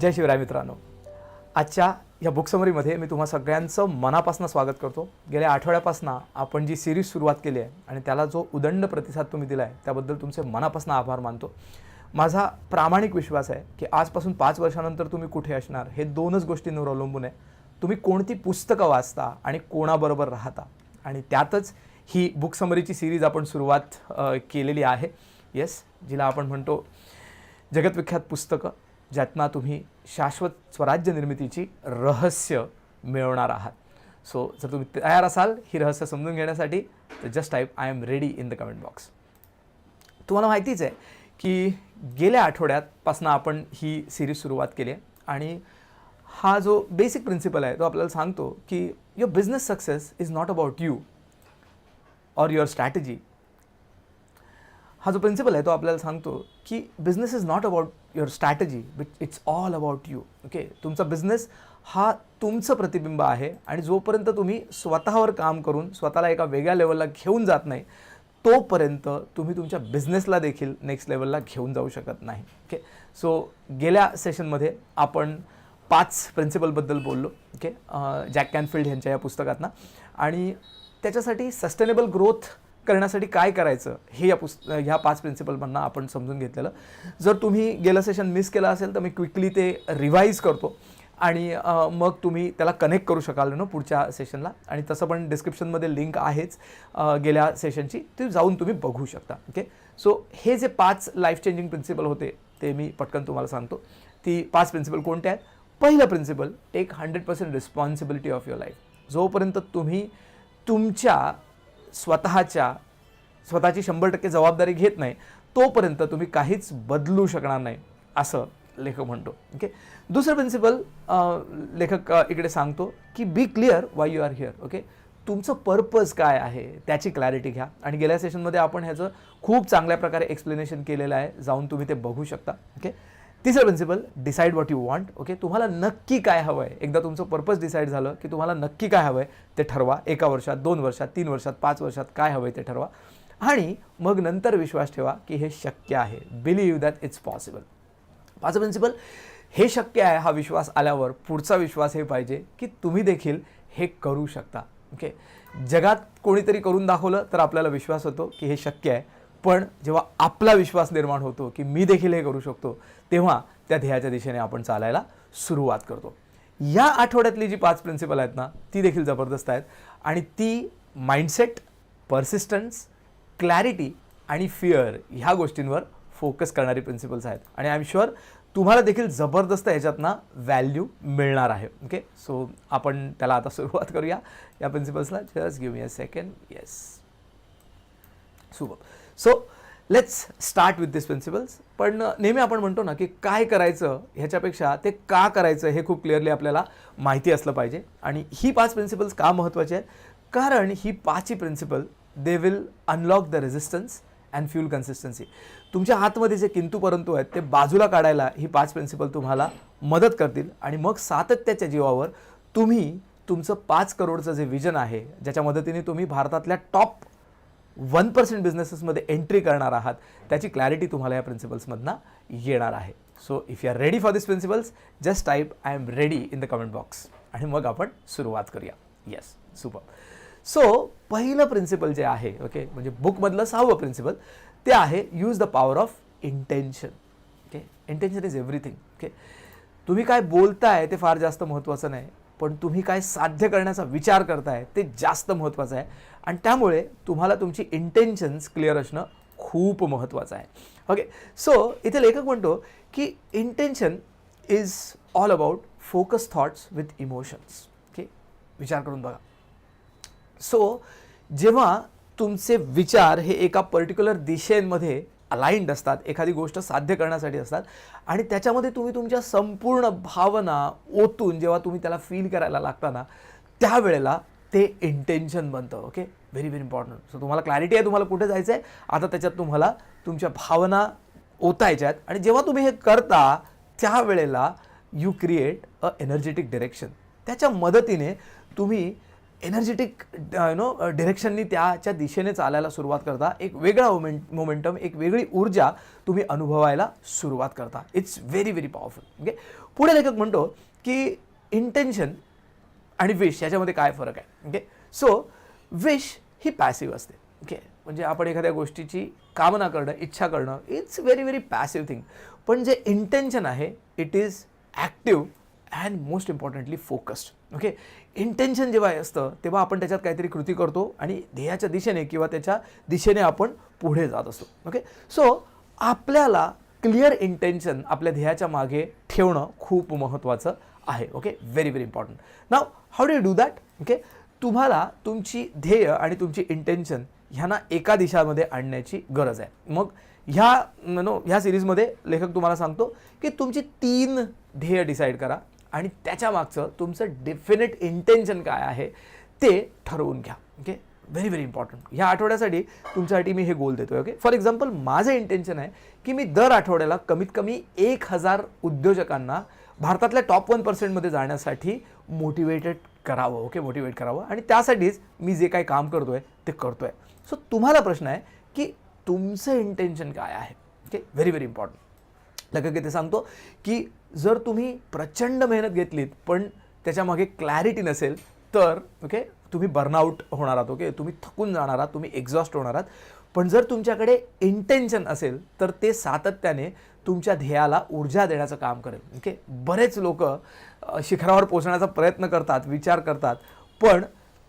जय शिवराय मित्रांनो. आजच्या या बुकसमरीमध्ये मी तुम्हा सगळ्यांचं मनापासून स्वागत करतो. गेल्या आठवड्यापासून आपण जी सिरीज सुरुवात केली आहे आणि त्याला जो उदंड प्रतिसाद तुम्ही दिला आहे त्याबद्दल तुमचे मनापासून आभार मानतो. माझा प्रामाणिक विश्वास आहे की आजपासून पाच वर्षानंतर तुम्ही कुठे असणार हे दोनच गोष्टींवर अवलंबून आहे. तुम्ही कोणती पुस्तकं वाचता आणि कोणाबरोबर राहता? आणि त्यातच ही बुकसमरीची सिरीज आपण सुरुवात केलेली आहे. येस जिला आपण म्हणतो जगतविख्यात पुस्तकं. ज्यातनं तुम्ही शाश्वत स्वराज्य निर्मितीची रहस्य मिळवणार आहात. सो जर तुम्ही तयार असाल ही रहस्य समजून घेण्यासाठी तर just type I am ready in the comment box तुम्हाला माहितीच आहे की गेल्या आठवड्यातपासून आपण ही सिरीज सुरुवात केली आहे आणि हा जो बेसिक प्रिन्सिपल आहे तो आपल्याला सांगतो की your business success is not about you or your strategy हा जो प्रिन्सिपल आहे तो आपल्याला सांगतो की business is not about your strategy which it's all about you okay तुमचा बिझनेस हा तुमचं प्रतिबिंब आहे आणि जोपर्यंत तुम्ही स्वतःवर काम करून स्वतःला एका वेगळ्या लेवलला घेऊन जात नाही तोपर्यंत तुम्ही तुमच्या बिझनेसला देखील नेक्स्ट लेवलला घेऊन जाऊ शकत नाही ओके सो गेल्या सेशनमध्ये आपण पाच प्रिन्सिपलबद्दल बोललो ओके जॅक कॅनफिल्ड यांच्या या पुस्तकातनं. आणि त्याच्यासाठी सस्टेनेबल ग्रोथ करण्यासाठी काय करायचं हे या पुस्त ह्या पाच प्रिन्सिपलमधनं आपण समजून घेतलेलं. जर तुम्ही गेलं सेशन मिस केलं असेल तर मी क्विकली ते रिवाईज करतो. आणि मग तुम्ही त्याला कनेक्ट करू शकाल ना पुढच्या सेशनला आणि तसं पण डिस्क्रिप्शनमध्ये लिंक आहेच गेल्या सेशनची ती जाऊन तुम्ही बघू शकता. ओके सो हे जे पाच लाईफ चेंजिंग प्रिन्सिपल होते ते मी पटकन तुम्हाला सांगतो. ती पाच प्रिन्सिपल कोणते आहेत? पहिलं principle take hundred percent responsibility of your life जोपर्यंत तुम्ही तुमच्या स्वतःच्या स्वतःची शंभर टक्के जबाबदारी घेत नाही तोपर्यंत तुम्ही काहीच बदलू शकणार नाही असं लेखक म्हणतो. ओके दुसरं प्रिन्सिपल लेखक इकडे सांगतो की be clear why you are here okay तुमचं पर्पज काय आहे त्याची क्लॅरिटी घ्या. आणि गेल्या सेशनमध्ये आपण ह्याचं खूप चांगल्या प्रकारे एक्सप्लेनेशन केलेलं आहे जाऊन तुम्ही ते बघू शकता. ओके तिसरं principle decide what you want okay तुम्हाला नक्की काय हवं आहे एकदा तुमचं पर्पज डिसाईड झालं की तुम्हाला नक्की काय हवं आहे ते ठरवा. एका वर्षात दोन वर्षात तीन वर्षात पाच वर्षात काय हवं आहे ते ठरवा. आणि मग नंतर विश्वास ठेवा की हे शक्य आहे. बिलीव्ह दॅट इट्स पॉसिबल पाचवं प्रिन्सिपल हे शक्य आहे हा विश्वास आल्यावर पुढचा विश्वास हे पाहिजे की तुम्ही देखील हे करू शकता. ओके जगात कोणीतरी करून दाखवलं तर आपल्याला विश्वास होतो की हे शक्य आहे. पण जेव्हा आपला विश्वास निर्माण होतो की मी देखील हे करू शकतो तेव्हा त्या ध्येयाच्या दिशेने आपण चालायला सुरुवात करतो. या आठवड्यातली जी पाच प्रिन्सिपल आहेत ना ती देखील जबरदस्त आहेत आणि ती माइंडसेट पर्सिस्टन्स क्लॅरिटी आणि फिअर ह्या गोष्टींवर फोकस करणारी प्रिन्सिपल्स आहेत. आणि आय एम शुअर तुम्हाला देखील जबरदस्त याच्यातनं व्हॅल्यू मिळणार आहे. ओके सो आपण त्याला आता सुरुवात करूया या प्रिन्सिपल्सला just give me a second yes सुबक. So let's start with this principles पण नेहमी आपण म्हणतो ना की काय करायचं ह्याच्यापेक्षा ते का करायचं हे खूप क्लिअरली आपल्याला माहिती असलं पाहिजे. आणि ही पाच प्रिन्सिपल्स का महत्त्वाची आहेत? कारण ही पाचही principle they will unlock the resistance and fuel consistency तुमच्या आतमध्ये जे किंतू परंतु आहेत ते बाजूला काढायला ही पाच प्रिन्सिपल तुम्हाला मदत करतील. आणि मग सातत्याच्या जीवावर तुम्ही तुमचं पाच करोडचं जे विजन आहे ज्याच्या मदतीने तुम्ही भारतातल्या टॉप वन पर्सेंट बिझनेसेसमध्ये एंट्री करणार आहात त्याची क्लॅरिटी तुम्हाला या प्रिन्सिपल्समधनं येणार आहे. So if you are ready for this principles just type I am ready in the comment box आणि मग आपण सुरुवात करूया. येस सुपर सो पहिलं प्रिन्सिपल जे आहे ओके म्हणजे बुकमधलं सहावं प्रिन्सिपल ते आहे use the power of intention okay intention is everything okay तुम्ही काय बोलताय ते फार जास्त महत्त्वाचं नाही. पण तुम्ही काय साध्य करण्याचा विचार करताय ते जास्त महत्त्वाचं आहे. आणि त्यामुळे तुम्हाला तुमची इंटेन्शन्स क्लिअर असणं खूप महत्त्वाचं आहे. ओके सो इथे लेखक म्हणतो की intention is all about focus thoughts with emotions okay विचार करून बघा. सो जेव्हा तुमचे विचार हे एका पर्टिक्युलर दिशेमध्ये अलाइंड असतात एखादी गोष्ट साध्य करण्यासाठी असतात आणि त्याच्यामध्ये तुम्ही तुमच्या संपूर्ण भावना ओतून जेव्हा तुम्ही त्याला फील करायला लागता ना त्यावेळेला ते इंटेन्शन बनतं okay very very important so तुम्हाला क्लॅरिटी आहे तुम्हाला कुठे जायचं आहे आता त्याच्यात तुम्हाला तुमच्या भावना ओतायच्या आहेत. आणि जेव्हा तुम्ही हे करता त्यावेळेला you create a energetic direction त्याच्या मदतीने तुम्ही एनर्जेटिक यु नो डिरेक्शननी त्याच्या दिशेने चालायला सुरुवात करता. एक वेगळा मोमेंट मोमेंटम एक वेगळी ऊर्जा तुम्ही अनुभवायला सुरुवात करता. It's very very powerful okay पुढे लेखक म्हणतो की इंटेन्शन आणि विश याच्यामध्ये काय फरक आहे? ओके सो विश ही पॅसिव्ह असते. ओके म्हणजे आपण एखाद्या गोष्टीची कामना करणं इच्छा करणं it's very very passive thing पण जे इंटेन्शन आहे it is active and most importantly focused okay intention जेव्हा असतं तेव्हा आपण त्याच्यात काहीतरी कृती करतो आणि ध्येयाच्या दिशेने किंवा त्याच्या दिशेने आपण पुढे जात असतो. ओके सो आपल्याला क्लिअर इंटेन्शन आपल्या ध्येयाच्या मागे ठेवणं खूप महत्त्वाचं आहे okay very very important now how do do that okay तुम्हाला तुमची ध्येय आणि तुमची इंटेन्शन ह्यांना एका दिशामध्ये आणण्याची गरज आहे. मग ह्या नो ह्या सिरीजमध्ये लेखक तुम्हाला सांगतो की तुमची तीन ध्येय डिसाईड करा आणि त्याच्या मागचं तुमचं डेफिनेट इंटेन्शन काय आहे ते ठरवून घ्या ओके व्हेरी व्हेरी इम्पॉर्टंट ह्या आठवड्यासाठी तुमच्यासाठी मी हे गोल देतोय ओके फॉर एक्झाम्पल माझं इंटेन्शन आहे की मी दर आठवड्याला कमीत कमी एक हजार उद्योजकांना भारतातल्या टॉप वन पर्सेंटमध्ये जाण्यासाठी मोटिवेटेड करावं ओके मोटिवेट करावं. आणि त्यासाठीच मी जे काही काम करतो आहे ते करतो आहे सो तुम्हाला प्रश्न आहे की तुमचं इंटेन्शन काय आहे? ओके व्हेरी व्हेरी इम्पॉर्टंट लेखक ते सांगतो की जर तुम्ही प्रचंड मेहनत घेतलीत पण त्याच्यामागे क्लॅरिटी नसेल तर ओके तुम्ही बर्नआउट होणार आहात ओके तुम्ही थकून जाणार आहात तुम्ही एक्झॉस्ट होणार आहात. पण जर तुमच्याकडे इंटेन्शन असेल तर ते सातत्याने तुमच्या ध्येयाला ऊर्जा देण्याचं काम करेल. ओके बरेच लोक शिखरावर पोचण्याचा प्रयत्न करतात विचार करतात पण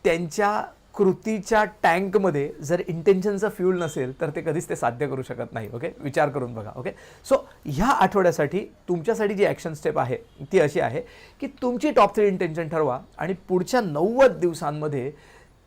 त्यांच्या कृतीच्या टँकमध्ये जर इंटेन्शनचं फ्यूल नसेल तर ते कधीच ते साध्य करू शकत नाही. ओके विचार करून बघा. ओके सो ह्या आठवड्यासाठी तुमच्यासाठी जी ॲक्शन स्टेप आहे ती अशी आहे की तुमची टॉप थ्री इंटेन्शन ठरवा आणि पुढच्या नव्वद दिवसांमध्ये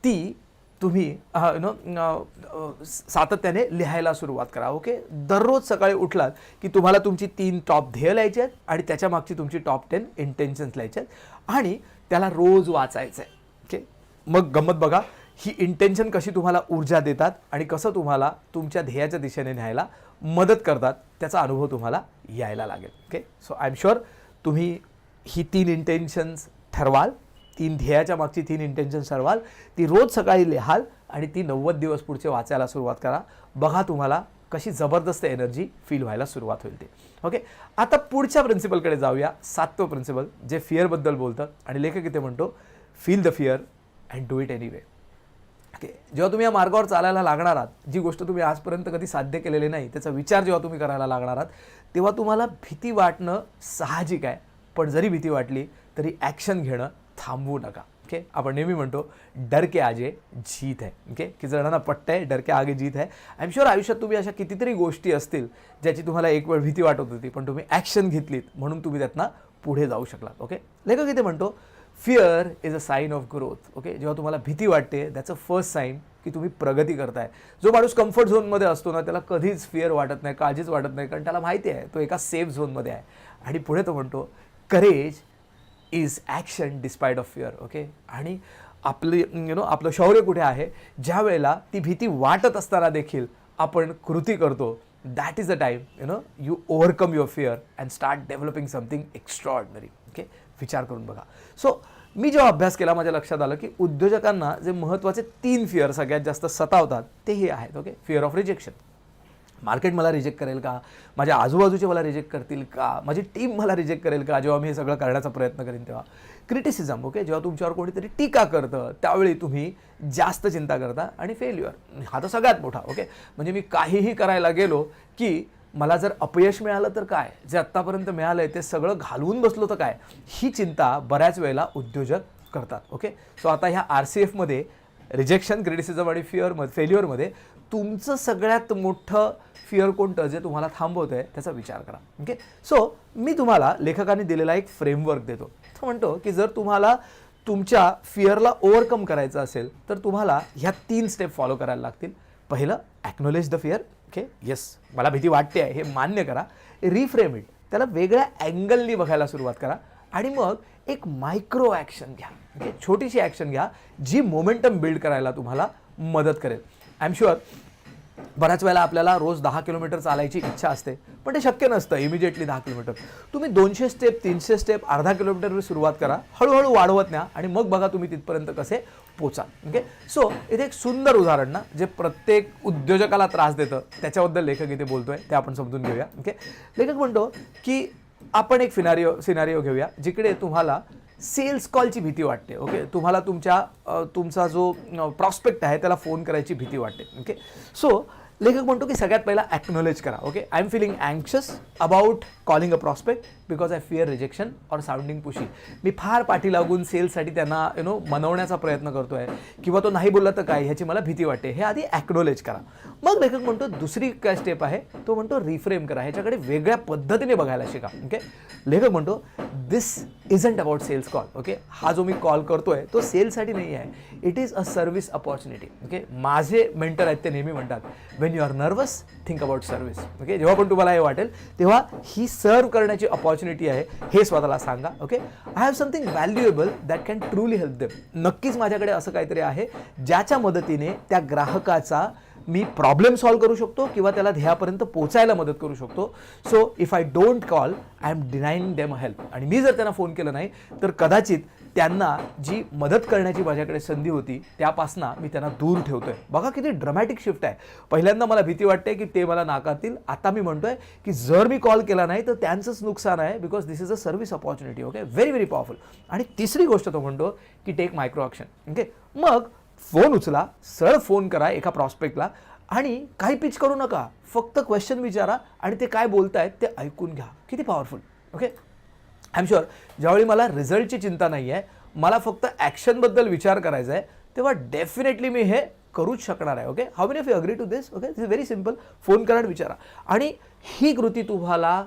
ती तुम्ही नो सातत्याने लिहायला सुरुवात करा ओके दररोज सकाळी उठलात की तुम्हाला तुमची तीन टॉप ध्येय लिहायची आहेत आणि त्याच्या मागची तुमची टॉप टेन इंटेन्शन्स लिहायचे आहेत आणि त्याला रोज वाचायचं आहे ओके मग गंमत बघा ही इंटेन्शन कशी तुम्हाला ऊर्जा देतात आणि कसं तुम्हाला तुमच्या ध्येयाच्या दिशेने न्यायला मदत करतात त्याचा अनुभव तुम्हाला यायला लागेल okay so I am sure तुम्ही ही तीन इंटेन्शन्स ठरवाल. तीन ध्येयाच्या मागची तीन इंटेन्शन ठरवाल. ती रोज सकाळी लिहाल आणि ती नव्वद दिवस पुढचे वाचायला सुरुवात करा. बघा तुम्हाला कशी जबरदस्त एनर्जी फील व्हायला सुरुवात होईल ते. ओके आता पुढच्या प्रिन्सिपलकडे जाऊया. सातवं प्रिन्सिपल जे फिअरबद्दल बोलतं आणि लेखक इथे म्हणतो feel the fear and do it anyway okay जेव्हा तुम्ही या मार्गावर चालायला लागणार आहात जी गोष्ट तुम्ही आजपर्यंत कधी साध्य केलेली नाही त्याचा विचार जेव्हा तुम्ही करायला लागणार आहात तेव्हा तुम्हाला भीती वाटणं साहजिक आहे. पण जरी भीती वाटली तरी ॲक्शन घेणं थांबवू नका ओके? आपण नेहमी म्हणतो डर के आजे जीत आहे ओके? की जणांना पट्ट आहे डर के आगे जीत आहे आय एम शुअर आयुष्यात तुम्ही अशा कितीतरी गोष्टी असतील ज्याची तुम्हाला एक वेळ भीती वाटत होती पण तुम्ही ॲक्शन घेतलीत म्हणून तुम्ही त्यातनं पुढे जाऊ शकला ओके? लेखक इथे म्हणतो fear is a sign of growth okay? जेव्हा तुम्हाला भीती वाटते दॅट्स अ फर्स्ट साईन की तुम्ही प्रगती करताय. जो माणूस कम्फर्ट झोनमध्ये असतो ना त्याला कधीच फिअर वाटत नाही काळजीच वाटत नाही कारण त्याला माहिती आहे तो एका सेफ झोनमध्ये आहे. आणि पुढे तो म्हणतो courage is action despite of fear okay आणि आपली यु नो आपलं शौर्य कुठे आहे? ज्या वेळेला ती भीती वाटत असताना देखील आपण कृती करतो that is a time you know you overcome your fear and start developing something extraordinary okay विचार करून बघा. सो मी जेव्हा अभ्यास केला माझ्या लक्षात आलं की उद्योजकांना जे महत्त्वाचे तीन फिअर सगळ्यात जास्त सतावतात ते हे आहेत okay fear of rejection market मला रिजेक्ट करेल का? माझ्या आजूबाजूचे मला रिजेक्ट करतील का? माझी टीम मला रिजेक्ट करेल का? जेव्हा मी हे सगळं करण्याचा प्रयत्न करेन तेव्हा. क्रिटिसिझम ओके जेव्हा तुमच्यावर कोणीतरी टीका करतं त्यावेळी तुम्ही जास्त चिंता करता आणि फेल्युअर हा तर सगळ्यात मोठा ओके म्हणजे मी काहीही करायला गेलो की मला जर अपयश मिळालं तर काय? जे आत्तापर्यंत मिळालं आहे ते सगळं घालवून बसलो तर काय? ही चिंता बऱ्याच वेळेला उद्योजक करतात ओके सो आता ह्या आर सी एफमध्ये रिजेक्शन क्रिटिसिझम आणि फिअरमध्ये फेल्युअरमध्ये तुमचं सगळ्यात मोठं फिअर कोणतं जे तुम्हाला थांबवतं आहे त्याचा विचार करा. ओके सो मी तुम्हाला लेखकाने दिलेला एक फ्रेमवर्क देतो. तो म्हणतो की जर तुम्हाला तुमच्या फिअरला ओव्हरकम करायचं असेल तर तुम्हाला ह्या तीन स्टेप फॉलो करायला लागतील. पहिलं acknowledge the fear okay yes मला भीती वाटते आहे हे मान्य करा. रिफ्रेम इट त्याला वेगळ्या अँगलनी बघायला सुरुवात करा. आणि मग एक मायक्रो ॲक्शन घ्या. ओके छोटीशी ॲक्शन घ्या जी मोमेंटम बिल्ड करायला तुम्हाला मदत करेल. आय एम शुअर बऱ्याच वेळेला आपल्याला रोज दहा किलोमीटर चालायची इच्छा असते पण ते शक्य नसतं इमिजिएटली दहा किलोमीटर. तुम्ही दोनशे स्टेप तीनशे स्टेप अर्धा किलोमीटरवर सुरुवात करा हळूहळू वाढवत न्या आणि मग बघा तुम्ही तिथपर्यंत कसे पोचा ओके सो इथे एक सुंदर उदाहरण ना जे प्रत्येक उद्योजकाला त्रास देतं त्याच्याबद्दल लेखक इथे बोलतोय ते आपण समजून घेऊया ओके लेखक म्हणतो की आपण एक फिनारिओ सिनारिओ घेऊया जिकडे तुम्हाला सेल्स कॉलची भीती वाटते ओके? तुम्हाला तुमच्या तुमचा जो प्रॉस्पेक्ट आहे त्याला फोन करायची भीती वाटते ओके? सो लेखक म्हणतो की सगळ्यात पहिला ॲक्नॉलेज करा okay I am feeling anxious about calling a prospect because I fear rejection or sounding pushy मी फार पाठी लागून सेल्ससाठी त्यांना यु नो मनवण्याचा प्रयत्न करतो आहे किंवा तो नाही बोलला तर काय ह्याची मला भीती वाटते. हे आधी ॲक्नॉलेज करा. मग लेखक म्हणतो दुसरी काय स्टेप आहे? तो म्हणतो रिफ्रेम करा. ह्याच्याकडे वेगळ्या पद्धतीने बघायला शिका ओके लेखक म्हणतो this isn't about sales call okay हा जो मी कॉल करतोय तो सेलसाठी नाही आहे. It is a service opportunity okay माझे मेंटर आहेत ते नेहमी म्हणतात. When you are nervous think about service okay जेव्हा पण तुम्हाला हे वाटेल तेव्हा ही सर्व करण्याची अपॉर्च्युनिटी आहे हे स्वतःला सांगा. Okay I have something valuable that can truly help them नक्कीच माझ्याकडे असं काहीतरी आहे ज्याच्या मदतीने त्या ग्राहकाचा मी प्रॉब्लेम सॉल्व्ह करू शकतो किंवा त्याला ध्येयापर्यंत पोचायला मदत करू शकतो. So if I don't call I am denying them help आणि मी जर त्यांना फोन केला नाही तर कदाचित त्यांना जी मदत करण्याची माझ्याकडे संधी होती त्यापासनं मी त्यांना दूर ठेवतोय. बघा किती ड्रमॅटिक शिफ्ट आहे. पहिल्यांदा मला भीती वाटते की ते मला नाकारतील. आता मी म्हणतोय की जर मी कॉल केला नाही तर त्यांचंच नुकसान आहे because this is a service opportunity okay very very powerful आणि तिसरी गोष्ट तो म्हणतो की टेक मायक्रो ॲक्शन ओके मग फोन उचला सरळ फोन करा एका प्रॉस्पेक्टला आणि काही पिच करू नका. फक्त क्वेश्चन विचारा आणि ते काय बोलतायत ते ऐकून घ्या. किती powerful okay I am sure ज्यावेळी मला रिझल्टची चिंता नाही आहे मला फक्त ॲक्शनबद्दल विचार करायचा आहे तेव्हा डेफिनेटली मी हे करूच शकणार आहे okay how many of you agree to this okay this is very simple phone करा आणि विचारा. आणि ही कृती तुम्हाला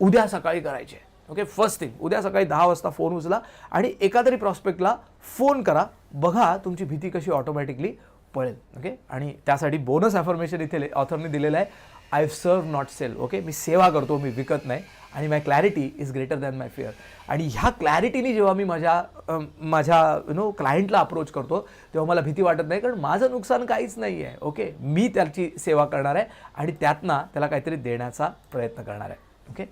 उद्या सकाळी करायची आहे ओके फर्स्ट थिंग उद्या सकाळी दहा वाजता फोन उचला आणि एका तरी प्रॉस्पेक्टला फोन करा. बघा तुमची भीती कशी ऑटोमॅटिकली पळेल ओके आणि त्यासाठी बोनस ॲफर्मेशन इथे ऑथरने दिलेलं आहे. आय सर्व नॉट सेल ओके मी सेवा करतो मी विकत नाही. आणि my clarity is greater than my fear आणि ह्या क्लॅरिटीने जेव्हा मी माझ्या माझ्या यु नो क्लायंटला अप्रोच करतो तेव्हा मला भीती वाटत नाही कारण माझं नुकसान काहीच नाही आहे ओके मी त्याची सेवा करणार आहे आणि त्यातनं त्याला काहीतरी देण्याचा प्रयत्न करणार आहे ओके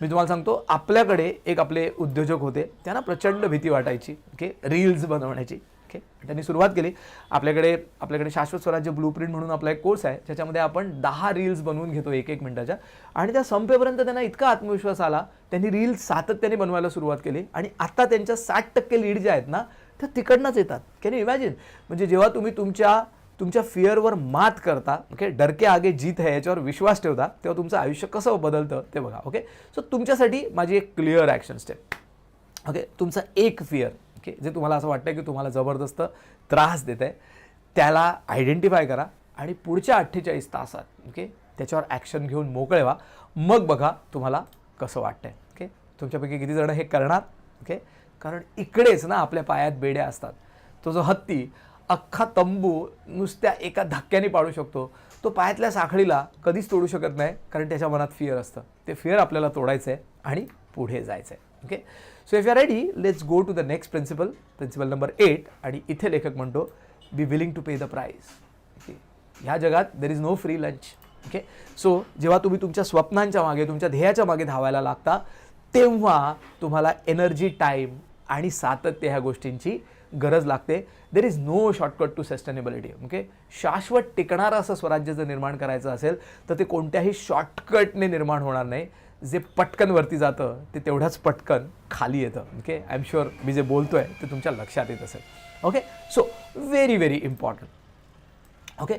मी तुम्हाला सांगतो आपल्याकडे एक आपले उद्योजक होते त्यांना प्रचंड भीती वाटायची ओके रील्स बनवण्याची. ओके त्यांनी सुरुवात केली. आपल्याकडे आपल्याकडे शाश्वत स्वराज्य ब्लूप्रिंट म्हणून आपला एक कोर्स आहे. ज्याच्यामध्ये आपण दहा रील्स बनवून घेतो एक एक मिनिटाच्या. आणि त्या संपेपर्यंत त्यांना इतका आत्मविश्वास आला. त्यांनी रील्स सातत्याने बनवायला सुरुवात केली. आणि आता त्यांच्या साठ टक्के लीड ज्या आहेत ना त्या तिकडनंच येतात. कॅन यू इमॅजिन म्हणजे जेव्हा तुम्ही तुमच्या तुमच्या फिअरवर मात करता ओके डरके आगे जीत आहे याच्यावर विश्वास ठेवता तेव्हा तुमचं आयुष्य कसं बदलतं ते बघा ओके सो तुमच्यासाठी माझी एक क्लिअर ॲक्शन स्टेप ओके तुमचा एक फिअर ओके? जे तुम्हाला असं वाटतं की तुम्हाला जबरदस्त त्रास देत आहे त्याला आयडेंटिफाय करा आणि पुढच्या अठ्ठेचाळीस तासात ओके? त्याच्यावर ॲक्शन घेऊन मोकळे व्हा. मग बघा तुम्हाला कसं वाटतंय ओके? तुमच्यापैकी किती जणं हे करणार ओके? कारण इकडेच ना आपल्या पायात बेड्या असतात. तो जो हत्ती अख्खा तंबू नुसत्या एका धक्क्याने पाडू शकतो. तो पायातल्या साखळीला कधीच तोडू शकत नाही कारण त्याच्या मनात फिअर असतं. ते फिअर आपल्याला तोडायचं आहे आणि पुढे जायचं आहे okay so if you are ready let's go to the next principle principle number eight आणि इथे लेखक म्हणतो be willing to pay the price okay ह्या जगात there is no free lunch okay so जेव्हा तुम्ही तुमच्या स्वप्नांच्या मागे तुमच्या ध्येयाच्या मागे धावायला लागता तेव्हा तुम्हाला एनर्जी टाईम आणि सातत्य ह्या गोष्टींची गरज लागते. There is no shortcut to sustainability okay शाश्वत टिकणारं असं स्वराज्य जर निर्माण करायचं असेल तर ते कोणत्याही शॉर्टकटने निर्माण होणार नाही. जे पटकन वरती जातं ते तेवढ्याच पटकन खाली येतं. ओके आय एम शुअर मी जे बोलतोय ते तुमच्या लक्षात येत असेल. Okay so very very important okay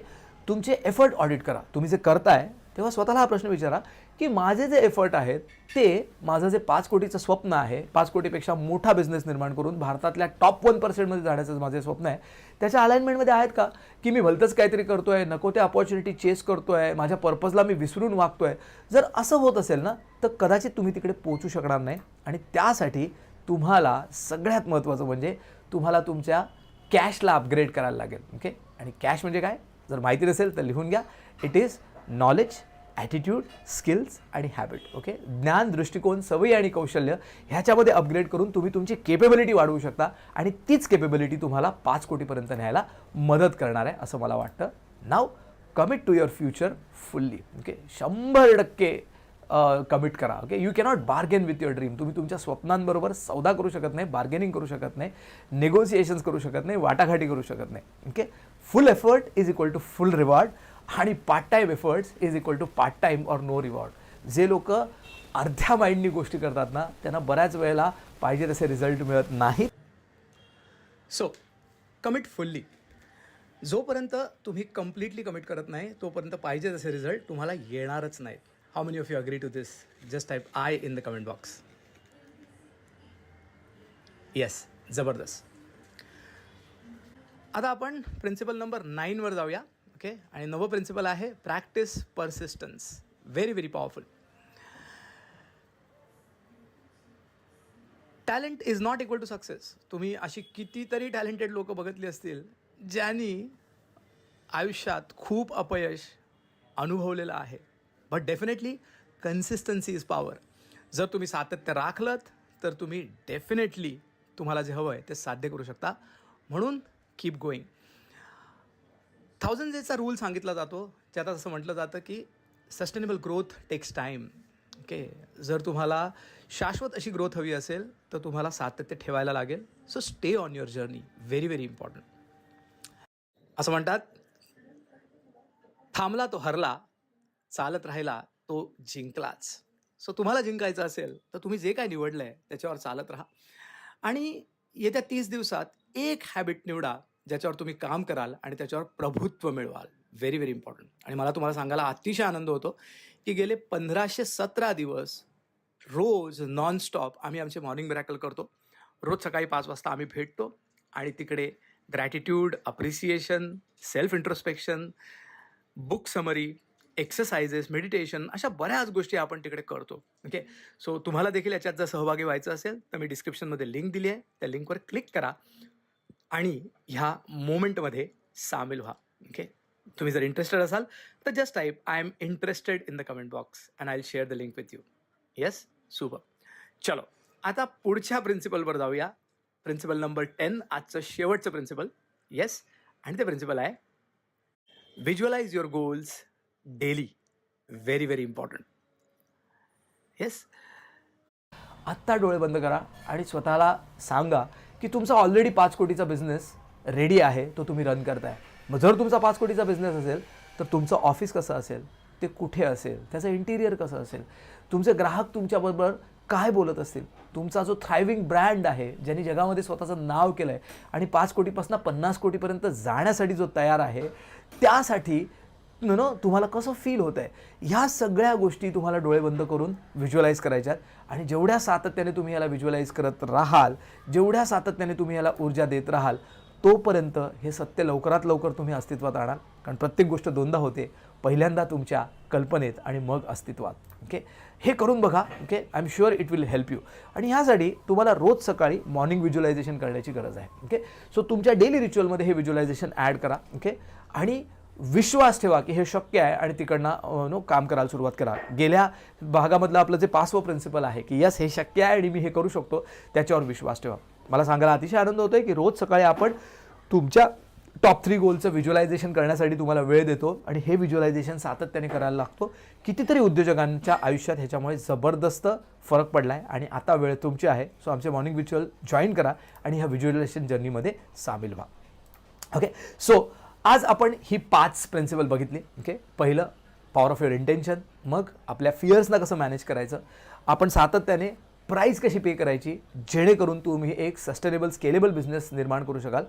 तुमचे एफर्ट ऑडिट करा. तुम्ही जे करताय तेव्हा स्वतःला हा प्रश्न विचारा की माझे जे एफर्ट आहेत ते माझं जे पाच कोटीचं स्वप्न आहे पाच कोटीपेक्षा मोठा बिझनेस निर्माण करून भारतातल्या टॉप वन पर्सेंटमध्ये जाण्याचं माझे स्वप्न आहे त्याच्या अलाइनमेंटमध्ये आहेत का? की मी भलतंच काहीतरी करतो आहे नको त्या अपॉर्च्युनिटी चेस आहे माझ्या पर्पजला मी विसरून वागतो आहे जर असं होत असेल ना तर कदाचित तुम्ही तिकडे पोहोचू शकणार नाही. आणि त्यासाठी तुम्हाला सगळ्यात महत्त्वाचं म्हणजे तुम्हाला तुमच्या कॅशला अपग्रेड करायला लागेल. ओके आणि कॅश म्हणजे काय? जर माहिती नसेल तर लिहून घ्या. It is knowledge attitude skills आणि हॅबिट ओके ज्ञान दृष्टिकोन सवयी आणि कौशल्य ह्याच्यामध्ये अपग्रेड करून तुम्ही तुमची केपेबिलिटी वाढवू शकता आणि तीच केपेबिलिटी तुम्हाला पाच कोटीपर्यंत न्यायला मदत करणार आहे असं मला वाटतं. Now commit to your future fully okay शंभर टक्के कमिट करा okay you cannot bargain with your dream तुम्ही तुमच्या स्वप्नांबरोबर सौदा करू शकत नाही बार्गेनिंग करू शकत नाही नेगोसिएशन्स करू शकत नाही वाटाघाटी करू शकत नाही okay full effort is equal to full reward आणि part time efforts is equal to part time or no reward जे लोक अर्ध्या माइंडनी गोष्टी करतात ना त्यांना बऱ्याच वेळेला पाहिजे तसे रिझल्ट मिळत नाहीत. सो कमिट फुल्ली जोपर्यंत तुम्ही कम्प्लिटली कमिट करत नाही तोपर्यंत पाहिजे तसे रिझल्ट तुम्हाला येणारच नाहीत. How many of you agree to this just type I in the comment box yes जबरदस्त. आता आपण प्रिन्सिपल नंबर नाईनवर जाऊया. ओके आणि नवं प्रिन्सिपल आहे practice persistence very very powerful talent is not equal to success तुम्ही अशी कितीतरी टॅलेंटेड लोक बघितली असतील ज्यांनी आयुष्यात खूप अपयश अनुभवलेलं आहे. But definitely consistency is power जर तुम्ही सातत्य राखलं तर तुम्ही डेफिनेटली तुम्हाला जे हवं आहे ते साध्य करू शकता. म्हणून कीप गोईंग थाउजंड डेजचा रूल सांगितला जातो ज्यात असं म्हटलं जातं की sustainable growth takes time okay? जर तुम्हाला शाश्वत अशी ग्रोथ हवी असेल तर तुम्हाला सातत्य ठेवायला लागेल. So stay on your journey very very important असं म्हणतात थांबला तो हरला चालत राहिला तो जिंकलाच. सो तुम्हाला जिंकायचं असेल तर तुम्ही जे काय निवडलं आहे त्याच्यावर चालत राहा. आणि येत्या तीस दिवसात एक हॅबिट निवडा ज्याच्यावर तुम्ही काम कराल आणि त्याच्यावर प्रभुत्व मिळवाल. व्हेरी व्हेरी इम्पॉर्टंट आणि मला तुम्हाला सांगायला अतिशय आनंद होतो की गेले पंधराशे सतरा दिवस रोज नॉनस्टॉप आम्ही आमचे मॉर्निंग मिरॅकल करतो. रोज सकाळी पाच वाजता आम्ही भेटतो आणि तिकडे gratitude appreciation self introspection book summary exercises meditation अशा बऱ्याच गोष्टी आपण तिकडे करतो. ओके सो तुम्हाला देखील याच्यात जर सहभागी व्हायचं असेल तर मी डिस्क्रिप्शनमध्ये लिंक दिली आहे. त्या लिंकवर क्लिक करा. आणि ह्या मोमेंटमध्ये सामील व्हा. ओके तुम्ही जर इंटरेस्टेड असाल तर just type I am interested in the comment box and I share the link with you yes super चलो. आता पुढच्या प्रिन्सिपलवर जाऊया. प्रिन्सिपल नंबर टेन आजचं शेवटचं प्रिन्सिपल येस आणि ते प्रिन्सिपल आहे visualize your goals daily very very important yes आत्ता डोळे बंद करा आणि स्वतःला सांगा की तुमचा ऑलरेडी पाच कोटीचा बिझनेस रेडी आहे तो तुम्ही रन करताय. मग जर तुमचा पाच कोटीचा बिझनेस असेल तर तुमचं ऑफिस कसं असेल? ते कुठे असेल? त्याचं इंटिरियर कसं असेल? तुमचे ग्राहक तुमच्याबरोबर काय बोलत असतील? तुमचा जो थ्रायविंग ब्रँड आहे ज्यांनी जगामध्ये स्वतःचं नाव केलं आहे आणि पाच कोटीपासून पन्नास कोटीपर्यंत जाण्यासाठी जो तयार आहे त्यासाठी नो नो तुम्हाला कसं फील होतं आहे ह्या सगळ्या गोष्टी तुम्हाला डोळे बंद करून व्हिज्युअलाईज करायच्यात. आणि जेवढ्या सातत्याने तुम्ही याला व्हिज्युअलाईज करत राहाल जेवढ्या सातत्याने तुम्ही याला ऊर्जा देत राहाल तोपर्यंत हे सत्य लवकरात लवकर तुम्ही अस्तित्वात आणाल. कारण प्रत्येक गोष्ट दोनदा होते. पहिल्यांदा तुमच्या कल्पनेत आणि मग अस्तित्वात. ओके हे करून बघा. Okay I am sure it will help you आणि ह्यासाठी तुम्हाला रोज सकाळी मॉर्निंग व्हिज्युअलायझेशन करण्याची गरज आहे. ओके सो तुमच्या डेली रिच्युअलमध्ये हे व्हिज्युअलायझेशन ॲड करा. ओके आणि विश्वास ठेवा की हे शक्य आहे आणि तिकडनं नो काम करायला सुरुवात करा. गेल्या भागामधलं आपलं जे पाचवं प्रिन्सिपल आहे की यस हे शक्य आहे आणि मी हे करू शकतो त्याच्यावर विश्वास ठेवा. मला सांगायला अतिशय आनंद होतो आहे की रोज सकाळी आपण तुमच्या टॉप थ्री गोलचं व्हिज्युअलायझेशन करण्यासाठी तुम्हाला वेळ देतो आणि हे व्हिज्युअलायझेशन सातत्याने करायला लागतो. कितीतरी उद्योजकांच्या आयुष्यात ह्याच्यामुळे जबरदस्त फरक पडला आहे आणि आता वेळ तुमची आहे. सो आमचे मॉर्निंग व्हिज्युअल जॉईन करा आणि ह्या व्हिज्युअलायझेशन जर्नीमध्ये सामील व्हा. ओके सो आज आपण ही पाच प्रिन्सिपल बघितली ओके पहिलं पॉवर ऑफ युअर इंटेन्शन मग आपल्या फिअर्सना कसं मॅनेज करायचं? आपण सातत्याने प्राईस कशी पे करायची? जेणेकरून तुम्ही एक सस्टेनेबल स्केलेबल बिझनेस निर्माण करू शकाल.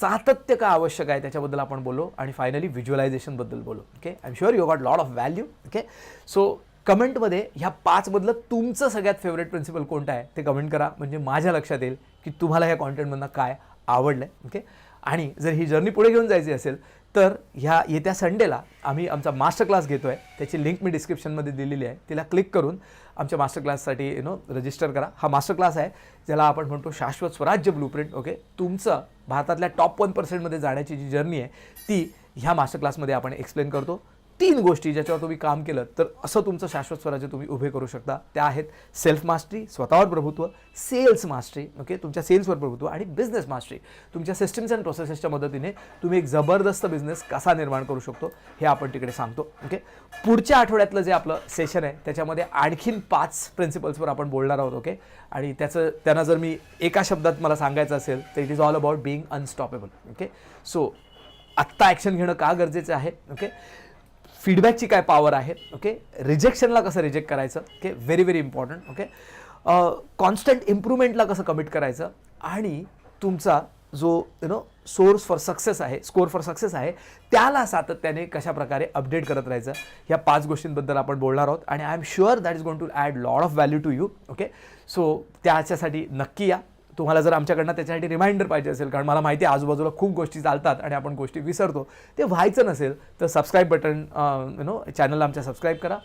सातत्य का आवश्यक आहे त्याच्याबद्दल आपण बोललो आणि फायनली व्हिज्युअलायझेशनबद्दल बोलो okay I am sure you got lot of value okay so कमेंटमध्ये ह्या पाचमधलं तुमचं सगळ्यात फेवरेट प्रिन्सिपल कोणतं आहे? ते कमेंट करा. म्हणजे माझ्या लक्षात येईल की तुम्हाला ह्या कॉन्टेंटमधनं काय आवडलं आहे ओके आणि जर ही जर्नी पुढे घेऊन जायची असेल तर ह्या येत्या संडेला आम्ही आमचा मास्टर क्लास घेतो आहे त्याची लिंक मी डिस्क्रिप्शनमध्ये दिलेली आहे. तिला क्लिक करून आमच्या मास्टर क्लाससाठी यु नो रजिस्टर करा. हा मास्टर क्लास आहे ज्याला आपण म्हणतो शाश्वत स्वराज्य ब्लूप्रिंट ओके तुमचं भारतातल्या टॉप वन पर्सेंटमध्ये जाण्याची जी जर्नी आहे ती ह्या मास्टर क्लासमध्ये आपण एक्सप्लेन करतो. तीन गोष्टी ज्याच्यावर तुम्ही काम केलं तर असं तुमचं शाश्वत स्वराज्य तुम्ही उभे करू शकता. त्या आहेत सेल्फ मास्टरी स्वतःवर प्रभुत्व सेल्स मास्टरी ओके तुमच्या सेल्सवर प्रभुत्व आणि बिझनेस मास्टरी. तुमच्या सिस्टम्स अँड प्रोसेसेसच्या मदतीने तुम्ही एक जबरदस्त बिझनेस कसा निर्माण करू शकतो हे आपण तिकडे सांगतो ओके पुढच्या आठवड्यातलं जे आपलं सेशन आहे त्याच्यामध्ये आणखीन पाच प्रिन्सिपल्सवर आपण बोलणार आहोत ओके आणि त्याचं त्यांना जर मी एका शब्दात मला सांगायचं असेल तर it is all about being unstoppable okay so आत्ता ॲक्शन घेणं का गरजेचं आहे ओके फीडबॅकची काय पॉवर आहे ओके रिजेक्शनला कसं रिजेक्ट करायचं okay very very important okay constant इम्प्रूव्हमेंटला कसं कमिट करायचं? आणि तुमचा जो you know source for success आहे स्कोर फॉर सक्सेस आहे त्याला सातत्याने कशाप्रकारे अपडेट करत राहायचं? ह्या पाच गोष्टींबद्दल आपण बोलणार आहोत. आणि I am sure that is going to add lot of value to you okay so त्याच्यासाठी नक्की या. तुम्हाला जर आमच्याकडनं त्याच्यासाठी रिमाइंडर पाहिजे असेल कारण मला माहिती आहे आजूबाजूला खूप गोष्टी चालतात आणि आपण गोष्टी विसरतो ते व्हायचं नसेल तर सबस्क्राईब बटन यु नो चॅनलला आमच्या सबस्क्राईब करा.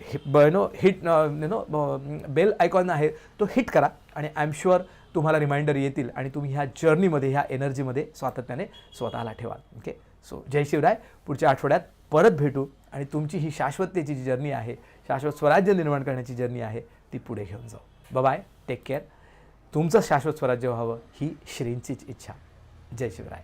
हि no hit you know bell icon आहे तो हिट करा आणि आय एम शुअर तुम्हाला रिमाइंडर येतील आणि तुम्ही ह्या जर्नीमध्ये ह्या एनर्जीमध्ये सातत्याने स्वतःला ठेवाल. ओके सो जय शिवराय. पुढच्या आठवड्यात परत भेटू आणि तुमची ही शाश्वततेची जी जर्नी आहे शाश्वत स्वराज्य निर्माण करण्याची जर्नी आहे ती पुढे घेऊन जाऊ. बाय टेक केअर तुमचं शाश्वत स्वराज्य व्हावं ही श्रींचीच इच्छा. जय शिवराय.